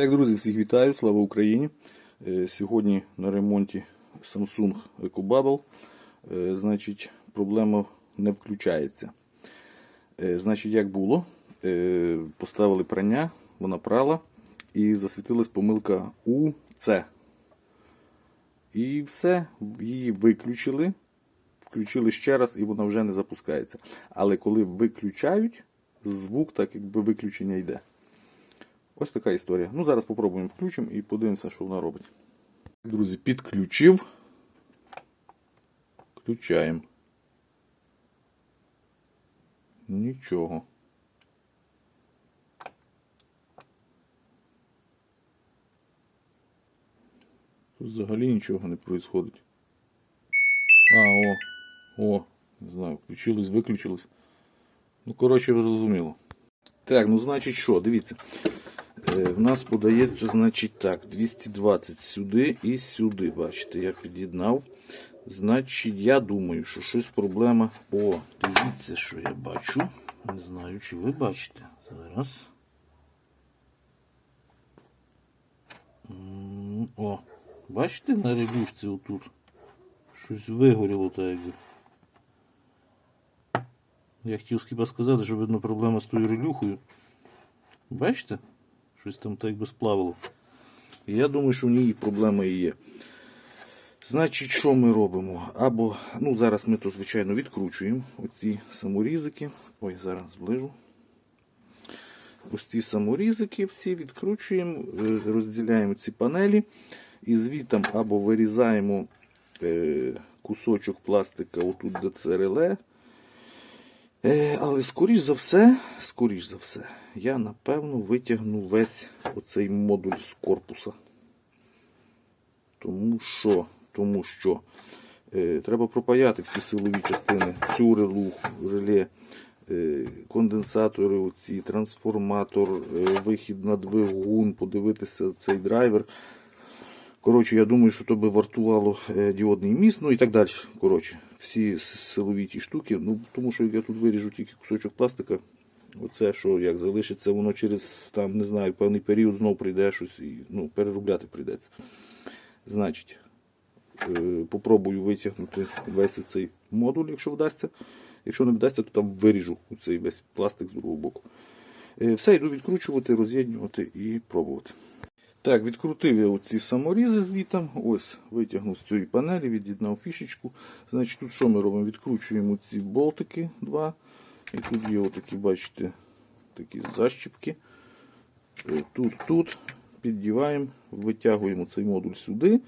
Так, друзі, всіх вітаю, слава Україні. Е, Сьогодні на ремонті Samsung EcoBubble. Е, Значить, проблема не включається. Е, Значить, як було? Поставили прання, вона прала і засвітилась помилка УЦ. І все, її виключили. Включили ще раз і вона вже не запускається. Але коли виключають, звук так якби виключення йде. Ось така історія. Ну, зараз попробуємо включимо і подивимося, що вона робить. Друзі, підключив. Включаємо. Нічого. Тут взагалі нічого не відбувається. А, о, о, не знаю, включилось, виключилось. Ну, коротше, зрозуміло. Так, ну значить що, дивіться. Е, В нас подається, значить так, 220 сюди і сюди. Бачите, я під'єднав. Значить, я думаю, що щось проблема. О, дивіться, що я бачу. Не знаю, чи ви бачите. Зараз. О, бачите на релюшці отут? Щось вигоріло так якби. Я хотів хіба сказати, що видно проблема з тою релюхою. Бачите? Щось там так би сплавило. Я думаю, що в ній проблема і є. Значить, що ми робимо? Або, ну зараз ми то, звичайно, відкручуємо оці саморізики. Ой, зараз зближу. Ось ці саморізики всі відкручуємо, е, розділяємо ці панелі і звітом або вирізаємо е, кусочок пластика отут до це реле. Е, але скоріш за все, скоріш за все, я напевно витягну весь оцей модуль з корпуса. Тому що, тому що е, треба пропаяти всі силові частини, цю релу, реле, е, конденсатори, оці, трансформатор, е, вихід на двигун, подивитися цей драйвер. Коротше, я думаю, що то би вартувало е, діодний міст, ну і так далі. Коротше, всі силові ті штуки. Ну, тому що я тут виріжу тільки кусочок пластика, оце, що як залишиться, воно через там, не знаю, певний період знов прийде щось і ну, переробляти прийдеться. Значить, е, попробую витягнути весь цей модуль, якщо вдасться. Якщо не вдасться, то там виріжу цей весь пластик з другого боку. Е, Все, йду відкручувати, роз'єднювати і пробувати. Так, відкрутив я оці саморізи звітом. Ось, витягнув з цієї панелі, від'єднав фішечку. Значить, тут що ми робимо? Відкручуємо ці болтики два. І тут є отакі, бачите, такі защіпки. Е, Тут, тут піддіваємо, витягуємо цей модуль сюди.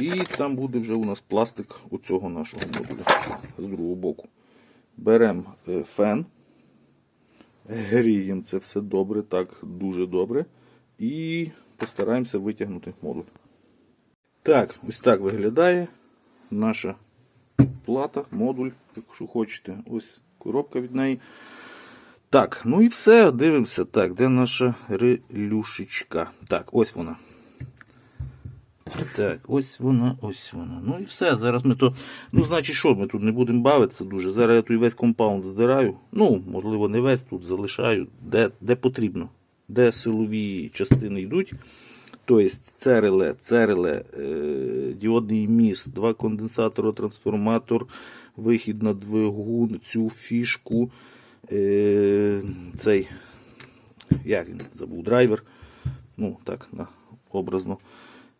І там буде вже у нас пластик оцього нашого модуля з другого боку. Беремо е, фен, гріємо це все добре, так, дуже добре. І постараємося витягнути модуль. Так, ось так виглядає наша плата, модуль, якщо хочете. Ось коробка від неї. Так, ну і все, дивимося. Так, де наша релюшечка? Так, ось вона. Так, ось вона, ось вона. Ну і все. Зараз ми то. Ну, значить, що, ми тут не будемо бавитися дуже. Зараз я тут весь компаунд здираю. Ну, можливо, не весь тут залишаю, де, де потрібно, де силові частини йдуть. Тобто це реле, це реле, е, діодний міст, два конденсатори, трансформатор, вихід на двигун, цю фішку, е, цей, як він забув, драйвер. Ну, так, на, образно.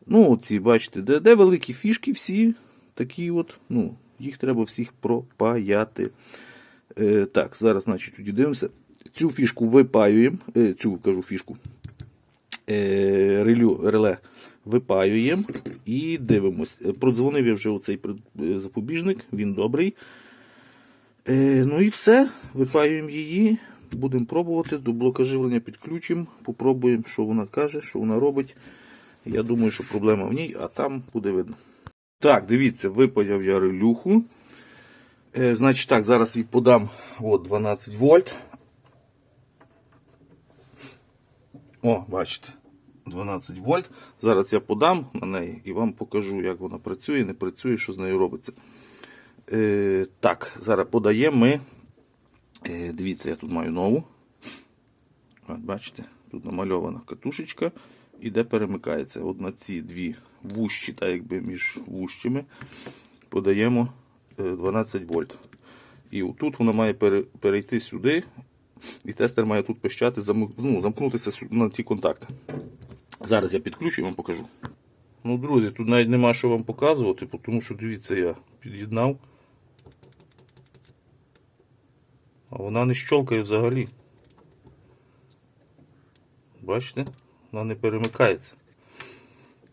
Ну, ці, бачите, де, де великі фішки всі такі от, ну, їх треба всіх пропаяти. Е, так, зараз, значить, тоді дивимося. Цю фішку випаюємо, е, цю кажу фішку, е, релю, реле випаюємо і дивимось. Е, Продзвонив я вже е, запобіжник, він добрий. Ну і все, випаюємо її, будемо пробувати, до блока живлення підключимо, попробуємо, що вона каже, що вона робить. Я думаю, що проблема в ній, а там буде видно. Так, дивіться, випаяв я релюху. Значить так, зараз їй подам от 12 вольт. О, бачите, 12 вольт. Зараз я подам на неї і вам покажу, як вона працює, не працює, що з нею робиться. Е, так, зараз подаємо ми. Е, дивіться, я тут маю нову. От, бачите, тут намальована катушечка, і де перемикається. От на ці дві вущі, так якби між вущими, подаємо е, 12 вольт. І тут вона має перейти сюди, і тестер має тут пищати, ну, замкнутися на ті контакти. Зараз я підключу і вам покажу. Ну, друзі, тут навіть нема що вам показувати, тому що дивіться, я під'єднав. А вона не щолкає взагалі. Бачите? Вона не перемикається.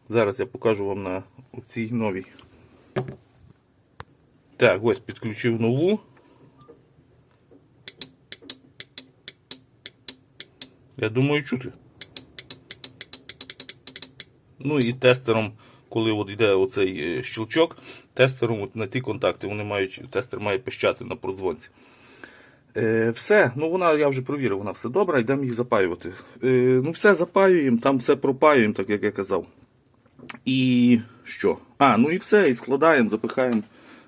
Зараз я покажу вам на цій новій. Так, ось підключив нову. Я думаю, чути. Ну і тестером, коли от йде оцей е, щелчок, тестером от на ті контакти вони мають, тестер має пищати на продзвонці. Е, все, ну вона, я вже провірив, вона все добра, йдемо її запаювати. Е, ну все запаюємо, там все пропаюємо, так як я казав. І що? А, ну і все, і складаємо, запихаємо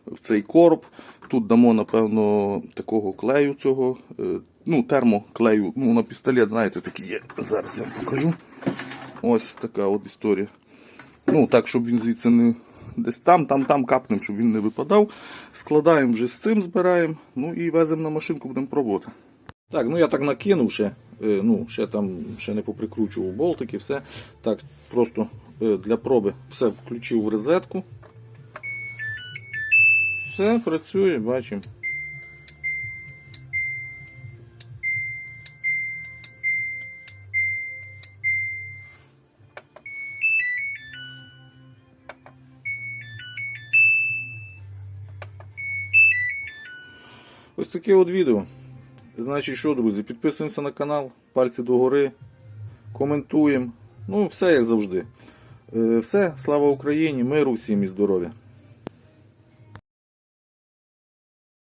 в цей короб. Тут дамо, напевно, такого клею цього, е, ну, термоклею, ну, на пістолет, знаєте, такий є. Зараз я вам покажу. Ось така от історія. Ну, так, щоб він звідси не десь там, там, там капнем, щоб він не випадав. Складаємо вже з цим, збираємо, ну і веземо на машинку, будемо пробувати. Так, ну я так накинув ще, е, ну, ще там ще не поприкручував болтики, все. Так, просто е, для проби все включив в розетку. Все працює, бачимо. Ось таке от відео. Значить що, друзі, підписуємося на канал, пальці догори, коментуємо. Ну, все як завжди. Е, Все, слава Україні, миру всім і здоров'я.